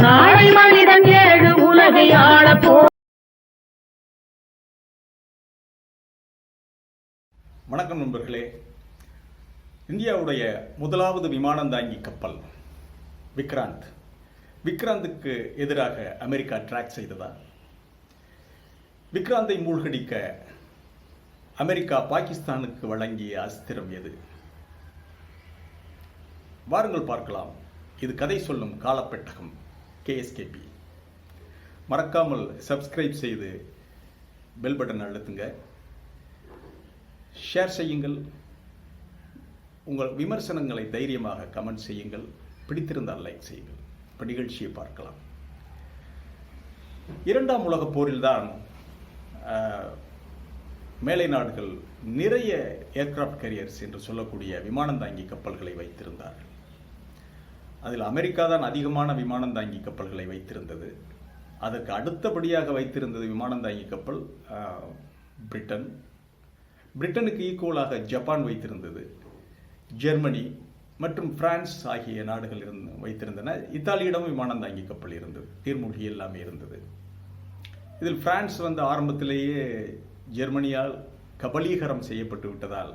நாளை மனிதன் ஏழு உலகை ஆளப்போ வணக்கம் நண்பர்களே. இந்தியாவுடைய முதலாவது விமானம் தாங்கி கப்பல் விக்ராந்த். விக்ராந்துக்கு எதிராக அமெரிக்கா ட்ராக் செய்ததா? விக்ராந்தை மூழ்கடிக்க அமெரிக்கா பாகிஸ்தானுக்கு வழங்கிய அஸ்திரம் எது? வாருங்கள் பார்க்கலாம். இது கதை சொல்லும் காலப்பெட்டகம். கேஎஸ்கேபி மறக்காமல் சப்ஸ்கிரைப் செய்து பெல் பட்டன் அழுத்துங்க. ஷேர் செய்யுங்கள். உங்கள் விமர்சனங்களை தைரியமாக கமெண்ட் செய்யுங்கள். பிடித்திருந்தால் லைக் செய்யுங்கள். இப்போ நிகழ்ச்சியை பார்க்கலாம். இரண்டாம் உலகப் போரில்தான் மேலை நாடுகள் நிறைய ஏர்கிராஃப்ட் கேரியர்ஸ் என்று சொல்லக்கூடிய விமானம் தாங்கி கப்பல்களை வைத்திருந்தார்கள். அதில் அமெரிக்கா தான் அதிகமான விமானம் தாங்கி கப்பல்களை வைத்திருந்தது. அதற்கு அடுத்தபடியாக வைத்திருந்தது விமானம் தாங்கி கப்பல் பிரிட்டன். பிரிட்டனுக்கு ஈக்குவலாக ஜப்பான் வைத்திருந்தது. ஜெர்மனி மற்றும் பிரான்ஸ் ஆகிய நாடுகள் இருந்து வைத்திருந்தன. இத்தாலியிடம் விமானம் தாங்கி கப்பல் இருந்தது. நீர்மூழ்கி எல்லாமே இருந்தது. இதில் பிரான்ஸ் வந்து ஆரம்பத்திலேயே ஜெர்மனியால் கபலீகரம் செய்யப்பட்டு விட்டதால்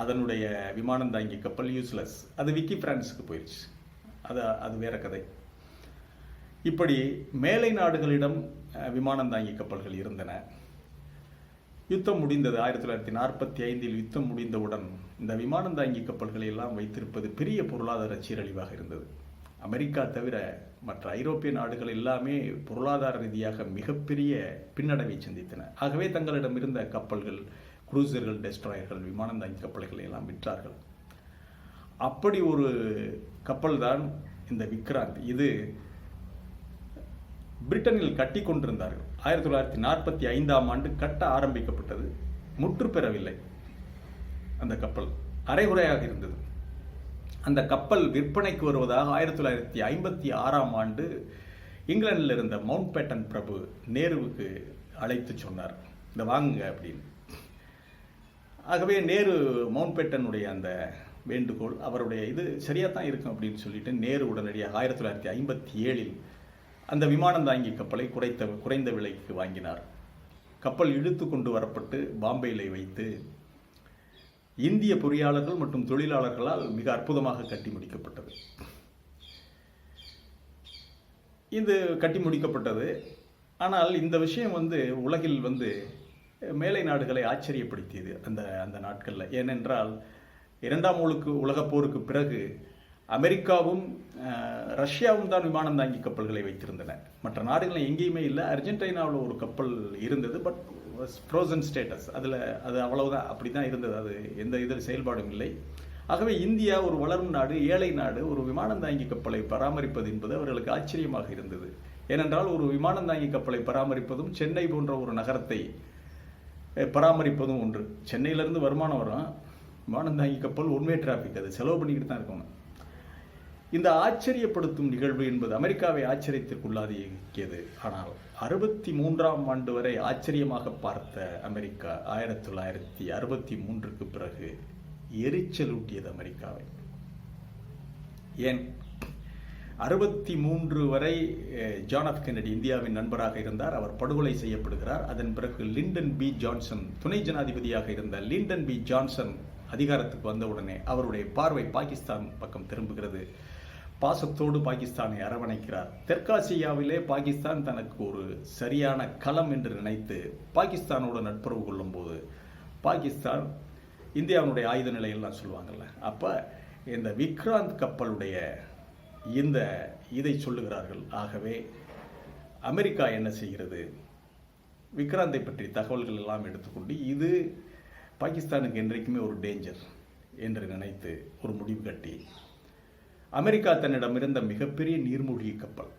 அதனுடைய விமானம் தாங்கி கப்பல் யூஸ்லெஸ் அது விக்கி பிரான்ஸுக்கு போயிடுச்சு அது அது வேற கதை. இப்படி மேலை நாடுகளிடம் விமானம் தாங்கி கப்பல்கள் இருந்தன. யுத்தம் முடிந்தது. ஆயிரத்தி தொள்ளாயிரத்தி நாற்பத்தி ஐந்தில் யுத்தம் முடிந்தவுடன் இந்த விமானம் தாங்கி கப்பல்களை எல்லாம் வைத்திருப்பது பெரிய பொருளாதார சீரழிவாக இருந்தது. அமெரிக்கா தவிர மற்ற ஐரோப்பிய நாடுகள் எல்லாமே பொருளாதார ரீதியாக மிகப்பெரிய பின்னடைவை சந்தித்தன. ஆகவே தங்களிடம் இருந்த கப்பல்கள் குரூசர்கள் டெஸ்ட்ராயர்கள் விமானம் தாங்கி கப்பல்களை எல்லாம் விற்றார்கள். அப்படி ஒரு கப்பல் தான் இந்த விக்ராந்த். இது பிரிட்டனில் கட்டி கொண்டிருந்தார்கள். ஆயிரத்தி தொள்ளாயிரத்தி நாற்பத்தி ஐந்தாம் ஆண்டு கட்ட ஆரம்பிக்கப்பட்டது. முற்று பெறவில்லை அந்த கப்பல். அரைகுறையாக இருந்தது. அந்த கப்பல் விற்பனைக்கு வருவதாக ஆயிரத்தி தொள்ளாயிரத்தி ஐம்பத்தி ஆறாம் ஆண்டு இங்கிலாந்தில் இருந்த மவுண்ட் பேட்டன் பிரபு நேருவுக்கு அழைத்து சொன்னார். இந்த வாங்குங்க அப்படின்னு. ஆகவே நேரு மவுண்ட் பேட்டனுடைய அந்த வேண்டுகோள் அவருடைய இது சரியாக தான் இருக்கும் அப்படின்னு சொல்லிட்டு நேரு உடனடியாக ஆயிரத்தி தொள்ளாயிரத்தி ஐம்பத்தி ஏழில் அந்த விமானம் தாங்கி கப்பலை குறைத்த குறைந்த விலைக்கு வாங்கினார். கப்பல் இழுத்து கொண்டு வரப்பட்டு பாம்பேயில் வைத்து இந்திய பொறியாளர்கள் மற்றும் தொழிலாளர்களால் மிக அற்புதமாக கட்டி முடிக்கப்பட்டது. இது கட்டி முடிக்கப்பட்டது. ஆனால் இந்த விஷயம் வந்து உலகில் வந்து மேலை நாடுகளை ஆச்சரியப்படுத்தியது அந்த அந்த நாட்களில். ஏனென்றால் இரண்டாம் உலக உலகப் போருக்கு பிறகு அமெரிக்காவும் ரஷ்யாவும் தான் விமானம் தாங்கி கப்பல்களை வைத்திருந்தன. மற்ற நாடுகள் எங்கேயுமே இல்லை. அர்ஜென்டினாவில் ஒரு கப்பல் இருந்தது பட் ஃப்ரோசன் ஸ்டேட்டஸ் அதில் அது அவ்வளவுதான். அப்படி தான் இருந்தது. அது எந்த இதில் செயல்பாடும் இல்லை. ஆகவே இந்தியா ஒரு வளரும் நாடு ஏழை நாடு. ஒரு விமானம் தாங்கி கப்பலை பராமரிப்பது என்பது அவர்களுக்கு ஆச்சரியமாக இருந்தது. ஏனென்றால் ஒரு விமானம் தாங்கி கப்பலை பராமரிப்பதும் சென்னை போன்ற ஒரு நகரத்தை பராமரிப்பதும் ஒன்று. சென்னையிலேருந்து வருமானம் வரும். வானந்தாங்கி கப்பல் ஒன்வே டிராஃபிக் அது செலவு பண்ணிக்கிட்டு தான் இருக்கணும் இந்த ஆச்சரியப்படுத்தும் நிகழ்வு என்பது அமெரிக்காவை ஆச்சரியத்திற்குள்ளாதியது ஆனால் அறுபத்தி மூன்றாம் ஆண்டு வரை ஆச்சரியமாக பார்த்த அமெரிக்கா ஆயிரத்தி தொள்ளாயிரத்தி அறுபத்தி மூன்றுக்கு பிறகு எரிச்சலூட்டியது அமெரிக்காவை. ஏன்? அறுபத்தி மூன்று வரை ஜான் ஆஃப் கென்னடி இந்தியாவின் நண்பராக இருந்தார். அவர் படுகொலை செய்யப்படுகிறார். அதன் பிறகு லிண்டன் பி ஜான்சன் துணை ஜனாதிபதியாக இருந்த லிண்டன் பி ஜான்சன் அதிகாரத்துக்கு வந்தவுடனே அவருடைய பார்வை பாகிஸ்தான் பக்கம் திரும்புகிறது. பாசத்தோடு பாகிஸ்தானை அரவணைக்கிறார். தெற்காசியாவிலே பாகிஸ்தான் தனக்கு ஒரு சரியான களம் என்று நினைத்து பாகிஸ்தானோட நட்புறவு கொள்ளும்போது பாகிஸ்தான் இந்தியாவுடைய ஆயுத நிலையெல்லாம் சொல்லுவாங்கல்ல அப்போ இந்த விக்ராந்த் கப்பலுடைய இந்த இதை சொல்லுகிறார்கள். ஆகவே அமெரிக்கா என்ன செய்கிறது? விக்ராந்தை பற்றி தகவல்கள் எல்லாம் எடுத்துக்கொண்டு இது பாகிஸ்தானுக்கு என்றைக்குமே ஒரு டேஞ்சர் என்று நினைத்து ஒரு முடிவு கட்டி அமெரிக்கா தன்னிடமிருந்த மிகப்பெரிய நீர்மூழ்கி கப்பல்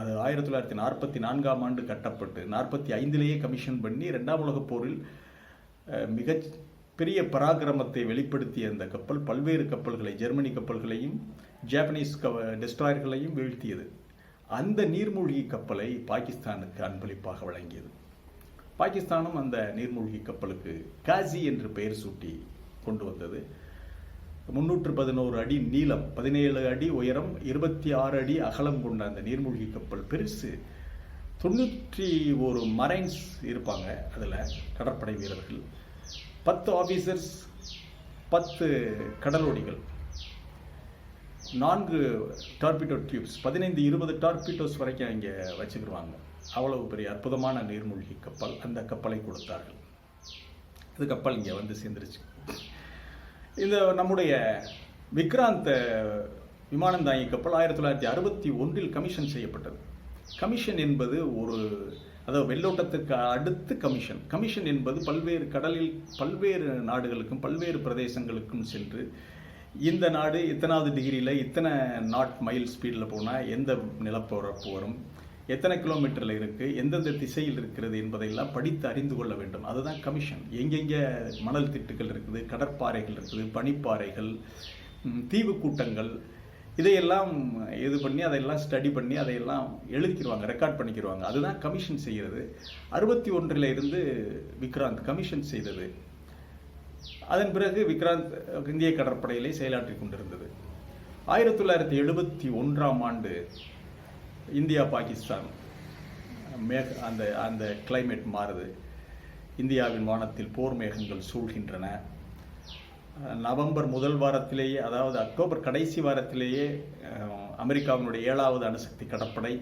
அது ஆயிரத்தி தொள்ளாயிரத்தி நாற்பத்தி நான்காம் ஆண்டு கட்டப்பட்டு நாற்பத்தி ஐந்திலேயே கமிஷன் பண்ணி ரெண்டாம் உலகப் போரில் மிக பெரிய பராக்கிரமத்தை வெளிப்படுத்திய அந்த கப்பல் பல்வேறு கப்பல்களை ஜெர்மனி கப்பல்களையும் ஜாப்பனீஸ் க டெஸ்ட்ராயர்களையும் வீழ்த்தியது. அந்த நீர்மூழ்கி கப்பலை பாகிஸ்தானுக்கு அன்பளிப்பாக வழங்கியது. பாகிஸ்தானும் அந்த நீர்மூழ்கி கப்பலுக்கு காசி என்று பெயர் சூட்டி கொண்டு வந்தது. முன்னூற்று பதினோரு அடி நீளம் பதினேழு அடி உயரம் இருபத்தி ஆறு அடி அகலம் கொண்ட அந்த நீர்மூழ்கி கப்பல் பெருசு. தொண்ணூற்றி ஒரு மரைன்ஸ் இருப்பாங்க அதில் கடற்படை வீரர்கள். பத்து ஆஃபீஸர்ஸ் பத்து கடலோடிகள். நான்கு டார்பிடோ டியூப்ஸ் பதினைந்து இருபது டார்பிடோஸ் வரைக்கும் இங்கே வச்சுக்கிடுவாங்க அவ்வளவு பெரிய அற்புதமான நீர்மூழ்கி கப்பல் அந்த கப்பலை கொடுத்தார்கள். இது கப்பல் இங்கே வந்து சேர்ந்துருச்சு. இந்த நம்முடைய விக்ராந்த் விமானம் தாங்கி கப்பல் ஆயிரத்தி தொள்ளாயிரத்தி அறுபத்தி ஒன்றில் கமிஷன் செய்யப்பட்டது. கமிஷன் என்பது ஒரு அதாவது வெள்ளோட்டத்துக்கு அடுத்து கமிஷன் கமிஷன் என்பது பல்வேறு கடலில் பல்வேறு நாடுகளுக்கும் பல்வேறு பிரதேசங்களுக்கும் சென்று இந்த நாடு இத்தனாவது டிகிரியில் இத்தனை நாட் மைல் ஸ்பீடில் போனால் எந்த நிலப்பரப்பு வரும்? எத்தனை கிலோமீட்டரில் இருக்குது எந்தெந்த திசையில் இருக்கிறது என்பதையெல்லாம் படித்து அறிந்து கொள்ள வேண்டும். அதுதான் கமிஷன் எங்கெங்கே மணல் திட்டுகள் இருக்குது கடற்பாறைகள் இருக்குது பனிப்பாறைகள் தீவு கூட்டங்கள் இதையெல்லாம் இது பண்ணி அதையெல்லாம் ஸ்டடி பண்ணி அதையெல்லாம் எழுதிக்கிடுவாங்க ரெக்கார்ட் பண்ணிக்கிடுவாங்க அதுதான் கமிஷன் செய்கிறது. அறுபத்தி ஒன்றில் இருந்து விக்ராந்த் கமிஷன் செய்தது. அதன் பிறகு விக்ராந்த் இந்திய கடற்படையிலே செயலாற்றிக் கொண்டிருந்தது. ஆயிரத்தி தொள்ளாயிரத்தி எழுபத்தி ஒன்றாம் ஆண்டு இந்தியா பாகிஸ்தான். மேக அந்த அந்த கிளைமேட் மாறுது. இந்தியாவின் வானத்தில் போர் மேகங்கள் சூழ்கின்றன. நவம்பர் முதல் வாரத்திலேயே அதாவது அக்டோபர் கடைசி வாரத்திலேயே அமெரிக்காவினுடைய ஏழாவது அணுசக்தி கடற்படை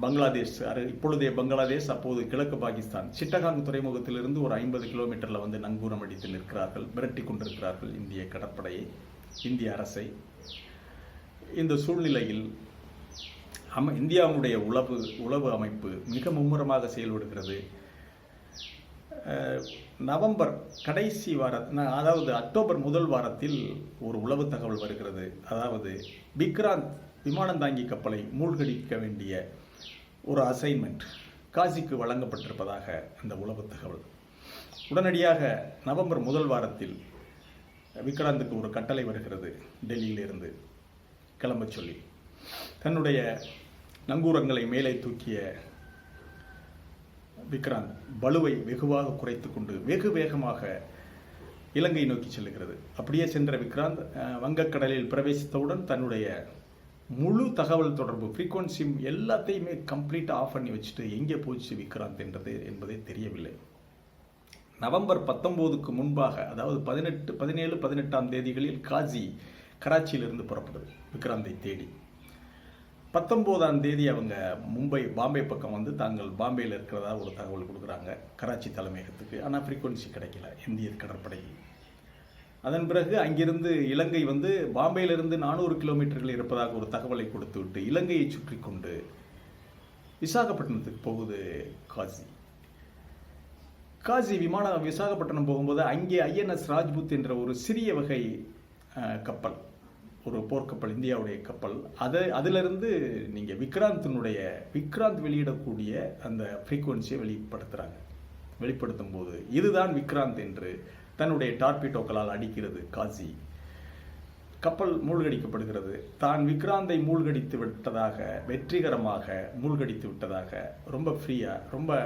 பங்களாதேஷ் அரு இப்பொழுதைய பங்களாதேஷ் அப்போது கிழக்கு பாகிஸ்தான் சிட்டகாங் துறைமுகத்திலிருந்து ஒரு ஐம்பது கிலோமீட்டரில் வந்து நங்கூரம் அடித்து நிற்கிறார்கள் மிரட்டி கொண்டிருக்கிறார்கள் இந்திய கடற்படையை இந்திய அரசை. இந்த சூழ்நிலையில் அம் இந்தியாவுடைய உளவு உளவு அமைப்பு மிக மும்முரமாக செயல்படுகிறது. நவம்பர் கடைசி வார அதாவது அக்டோபர் முதல் வாரத்தில் ஒரு உளவு தகவல் வருகிறது. அதாவது விக்ராந்த் விமானம் தாங்கி கப்பலை மூழ்கடிக்க வேண்டிய ஒரு அசைன்மெண்ட் காசிக்கு வழங்கப்பட்டிருப்பதாக அந்த உளவு தகவல். உடனடியாக நவம்பர் முதல் வாரத்தில் விக்ராந்துக்கு ஒரு கட்டளை வருகிறது. டெல்லியிலிருந்து கிளம்ப சொல்லி. தன்னுடைய நங்கூரங்களை மேலே தூக்கிய விக்ராந்த் பலுவை வெகுவாக குறைத்து கொண்டு வெகு வேகமாக இலங்கை நோக்கி செல்லுகிறது. அப்படியே சென்ற விக்ராந்த் வங்கக்கடலில் பிரவேசித்தவுடன் தன்னுடைய முழு தகவல் தொடர்பு ஃப்ரீக்வன்சி எல்லாத்தையுமே கம்ப்ளீட்டாக ஆஃப் பண்ணி வச்சுட்டு எங்கே போச்சு விக்ராந்த் என்றது என்பதே தெரியவில்லை. நவம்பர் பத்தொம்போதுக்கு முன்பாக அதாவது பதினெட்டு பதினேழு பதினெட்டாம் தேதிகளில் காஜி கராச்சியிலிருந்து புறப்படுது விக்ராந்தை தேடி. பத்தொம்போதாம் தேதி அவங்க மும்பை பாம்பே பக்கம் வந்து தாங்கள் பாம்பேயில் இருக்கிறதா ஒரு தகவல் கொடுக்குறாங்க. கராச்சி தலைமையகத்துக்கு. ஆனால் ஃப்ரீக்குவன்சி கிடைக்கல. இந்திய கடற்படை. அதன் பிறகு அங்கிருந்து இலங்கை வந்து பாம்பேயிலிருந்து நானூறு கிலோமீட்டர்கள் இருப்பதாக ஒரு தகவலை கொடுத்து விட்டு இலங்கையை சுற்றி கொண்டு விசாகப்பட்டினத்துக்கு போகுது காசி. காசி விமான விசாகப்பட்டினம் போகும்போது அங்கே ஐஎன்எஸ் ராஜ்புத் என்ற ஒரு சிறிய வகை கப்பல் ஒரு போர்க்கப்பல் இந்தியாவுடைய கப்பல். அதை அதிலிருந்து நீங்கள் விக்ராந்தினுடைய விக்ராந்த் வெளியிடக்கூடிய அந்த ஃப்ரீக்குவன்சியை வெளிப்படுத்துகிறாங்க வெளிப்படுத்தும் போது இதுதான் விக்ராந்த் என்று தன்னுடைய டார்பிடோக்களால் அடிக்கிறது காசி. கப்பல் மூழ்கடிக்கப்படுகிறது. தான் விக்ராந்தை மூழ்கடித்து விட்டதாக வெற்றிகரமாக மூழ்கடித்து விட்டதாக ரொம்ப ஃப்ரீயாக ரொம்ப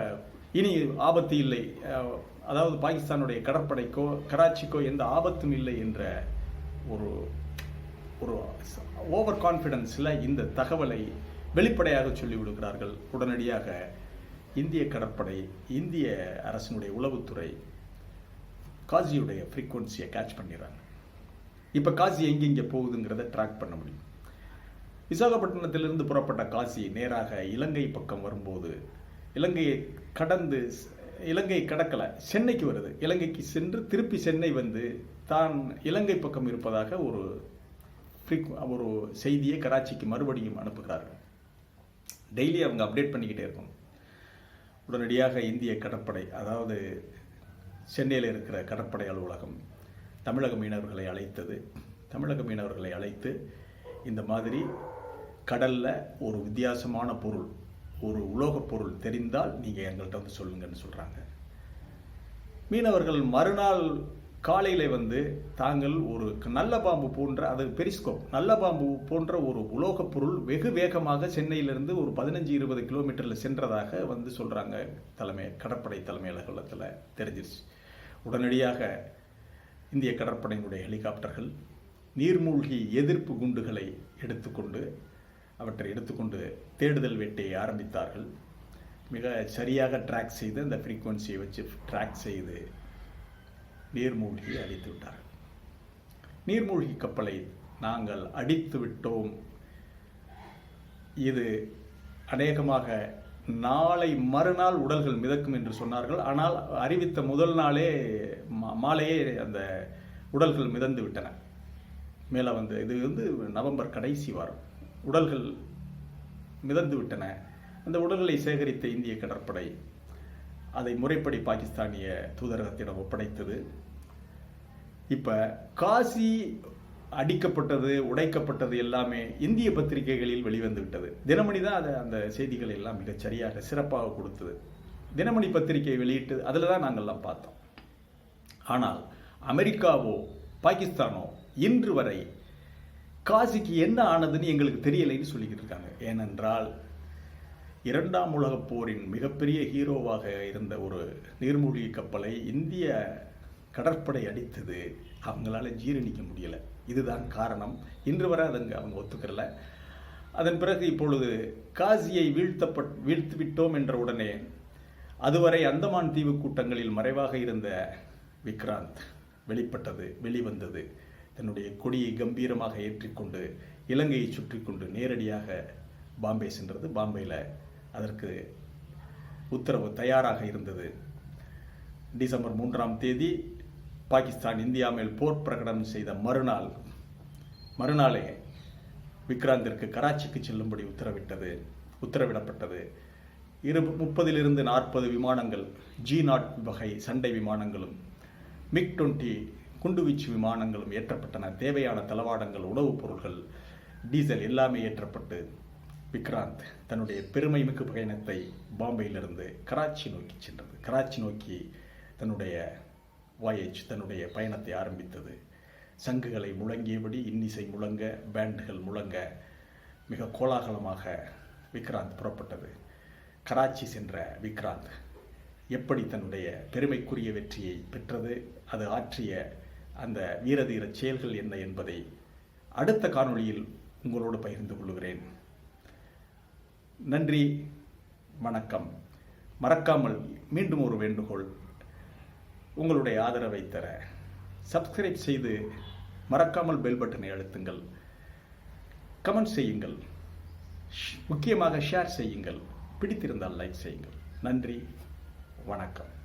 இனி ஆபத்து இல்லை. அதாவது பாகிஸ்தானுடைய கடற்படைக்கோ கராச்சிக்கோ எந்த ஆபத்தும் இல்லை என்ற ஒரு ஒரு ஓவர் கான்ஃபிடென்ஸில் இந்த தகவலை வெளிப்படையாக சொல்லிவிடுகிறார்கள் உடனடியாக இந்திய கடற்படை இந்திய அரசினுடைய உளவுத்துறை காசியுடைய ஃப்ரீக்குவன்சியை கேட்ச் பண்ணிடுறாங்க. இப்போ காசி எங்கெங்கே போகுதுங்கிறத ட்ராக் பண்ண முடியும். விசாகப்பட்டினத்திலிருந்து புறப்பட்ட காசி நேராக இலங்கை பக்கம் வரும்போது இலங்கையை கடந்து இலங்கை கடக்கலை சென்னைக்கு வருது. இலங்கைக்கு சென்று திருப்பி சென்னை வந்து தான் இலங்கை பக்கம் இருப்பதாக ஒரு ஒரு செய்தியை கராச்சிக்கு மறுபடியும் அனுப்புகிறார்கள். டெய்லி அவங்க அப்டேட் பண்ணிக்கிட்டே இருக்கணும். உடனடியாக இந்திய கடற்படை அதாவது சென்னையில் இருக்கிற கடற்படை அலுவலகம் தமிழக மீனவர்களை அழைத்தது. தமிழக மீனவர்களை அழைத்து இந்த மாதிரி கடலில் ஒரு வித்தியாசமான பொருள் ஒரு உலோகப் பொருள் தெரிந்தால் நீங்கள் எங்கள்கிட்ட வந்து சொல்லுங்கன்னு சொல்கிறாங்க மீனவர்கள் மறுநாள் காலையில் வந்து தாங்கள் ஒரு நல்ல பாம்பு போன்ற அது பெரிஸ்கோப் நல்ல பாம்பு போன்ற ஒரு உலோகப் பொருள் வெகு வேகமாக சென்னையிலிருந்து ஒரு பதினஞ்சு இருபது கிலோமீட்டரில் சென்றதாக வந்து சொல்கிறாங்க தலைமை கடற்படை தலைமை அலுவலகத்தில் தெரிஞ்சிருச்சு. உடனடியாக இந்திய கடற்படையினுடைய ஹெலிகாப்டர்கள் நீர்மூழ்கி எதிர்ப்பு குண்டுகளை எடுத்துக்கொண்டு அவற்றை எடுத்துக்கொண்டு தேடுதல் வேட்டையை ஆரம்பித்தார்கள். மிக சரியாக ட்ராக் செய்து அந்த ஃப்ரீக்குவன்சியை வச்சு ட்ராக் செய்து நீர்மூழ்கி அடித்து விட்டார்கள் நீர்மூழ்கி கப்பலை நாங்கள் அடித்து விட்டோம் இது அநேகமாக நாளை மறுநாள் உடல்கள் மிதக்கும் என்று சொன்னார்கள். ஆனால் அறிவித்த முதல் நாளே மா- மாலையே அந்த உடல்கள் மிதந்து விட்டன. மேலே வந்து இது வந்து நவம்பர் கடைசி வாரம். உடல்கள் மிதந்து விட்டன. அந்த உடல்களை சேகரித்த இந்திய கடற்படை அதை முறைப்படி பாகிஸ்தானிய தூதரகத்திடம் ஒப்படைத்தது. இப்போ காசி அடிக்கப்பட்டது உடைக்கப்பட்டது எல்லாமே இந்திய பத்திரிகைகளில் வெளிவந்து விட்டது தினமணி தான் அதை அந்த செய்திகள் எல்லாம் மிகச் சரியாக சிறப்பாக கொடுத்தது. தினமணி பத்திரிகை வெளியிட்டு அதில் தான் நாங்கள்லாம் பார்த்தோம். ஆனால் அமெரிக்காவோ பாகிஸ்தானோ இன்று வரை காசிக்கு என்ன ஆனதுன்னு எங்களுக்கு தெரியலைன்னு சொல்லிக்கிட்டு இருக்காங்க. ஏனென்றால் இரண்டாம் உலகப் போரின் மிகப்பெரிய ஹீரோவாக இருந்த ஒரு நீர்மூழ்கி கப்பலை இந்திய கடற்படை அடித்தது. அவங்களால ஜீரணிக்க முடியலை. இதுதான் காரணம். இன்று வரை அதுங்க அவங்க ஒத்துக்கிறல. அதன் பிறகு இப்பொழுது காசியை வீழ்த்தப்பட் வீழ்த்து விட்டோம் என்ற உடனே அதுவரை அந்தமான் தீவு கூட்டங்களில் மறைவாக இருந்த விக்ராந்த் வெளிப்பட்டது வெளிவந்தது. தன்னுடைய கொடியை கம்பீரமாக ஏற்றிக்கொண்டு இலங்கையை சுற்றி கொண்டு நேரடியாக பாம்பே சென்றது. பாம்பேயில் அதற்கு உத்தரவு தயாராக இருந்தது. டிசம்பர் மூன்றாம் தேதி பாகிஸ்தான் இந்தியா மேல் போர் பிரகடனம் செய்த மறுநாள் மறுநாளே விக்ராந்திற்கு கராச்சிக்கு செல்லும்படி உத்தரவிட்டது உத்தரவிடப்பட்டது. இரு முப்பதிலிருந்து நாற்பது விமானங்கள் ஜி நாட் வகை சண்டை விமானங்களும் மிக் டுவெண்ட்டி குண்டுவீச்சு விமானங்களும் ஏற்றப்பட்டன. தேவையான தளவாடங்கள் உணவுப் பொருட்கள் டீசல் எல்லாமே ஏற்றப்பட்டு விக்ராந்த் தன்னுடைய பெருமைமிகு பயணத்தை பாம்பேயிலிருந்து கராச்சி நோக்கி சென்றது. கராச்சி நோக்கி தன்னுடைய வாயேஜ் தன்னுடைய பயணத்தை ஆரம்பித்தது. சங்குகளை முழங்கியபடி இன்னிசை முழங்க பேண்டுகள் முழங்க மிக கோலாகலமாக விக்ராந்த் புறப்பட்டது. கராச்சி சென்ற விக்ராந்த் எப்படி தன்னுடைய பெருமைக்குரிய வெற்றியை பெற்றது அது ஆற்றிய அந்த வீரதீர செயல்கள் என்ன என்பதை அடுத்த காணொளியில் உங்களோடு பகிர்ந்து கொள்கிறேன். நன்றி வணக்கம். மறக்காமல் மீண்டும் ஒரு வேண்டுகோள் உங்களுடைய ஆதரவை தர. சப்ஸ்கிரைப் செய்து மறக்காமல் பெல் பட்டனை அழுத்துங்கள். கமெண்ட் செய்யுங்கள். முக்கியமாக ஷேர் செய்யுங்கள். பிடித்திருந்தால் லைக் செய்யுங்கள். நன்றி வணக்கம்.